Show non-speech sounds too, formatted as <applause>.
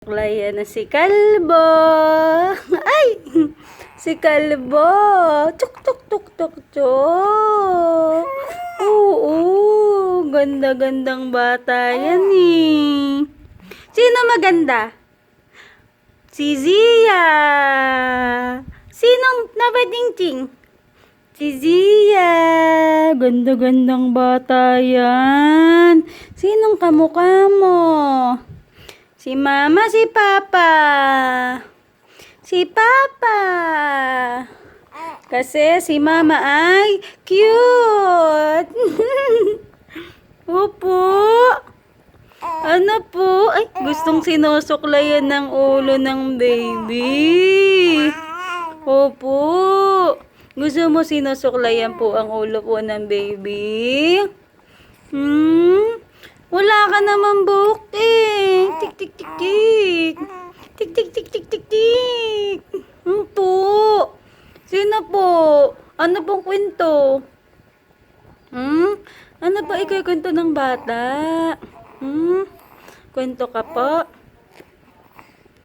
Klaya na si Kalbo. <laughs> Ay! Si Kalbo. Tuk, tuk, tuk, tuk, tuk. Oo, ganda-gandang bata yan eh. Sino maganda? Si Zia. Sinong nabadingting? Si Zia. Ganda-gandang bata yan. Sinong kamukha mo? Si Mama, si Papa. Si Papa. Kasi si Mama ay cute. <laughs> Opo. Ano po? Ay, gustong sinusuklayan ng ulo ng baby. Opo. Gusto mo sinusuklayan po ang ulo po ng baby? Hmm? Wala ka naman buhok eh. Tik, tik, tik, tik. Tik, tik, tik, tik, tik, tik. Hmm po. Sino po? Ano pong kwento? Hmm? Ano ba ikaw kwento ng bata? Hmm? Kwento ka po?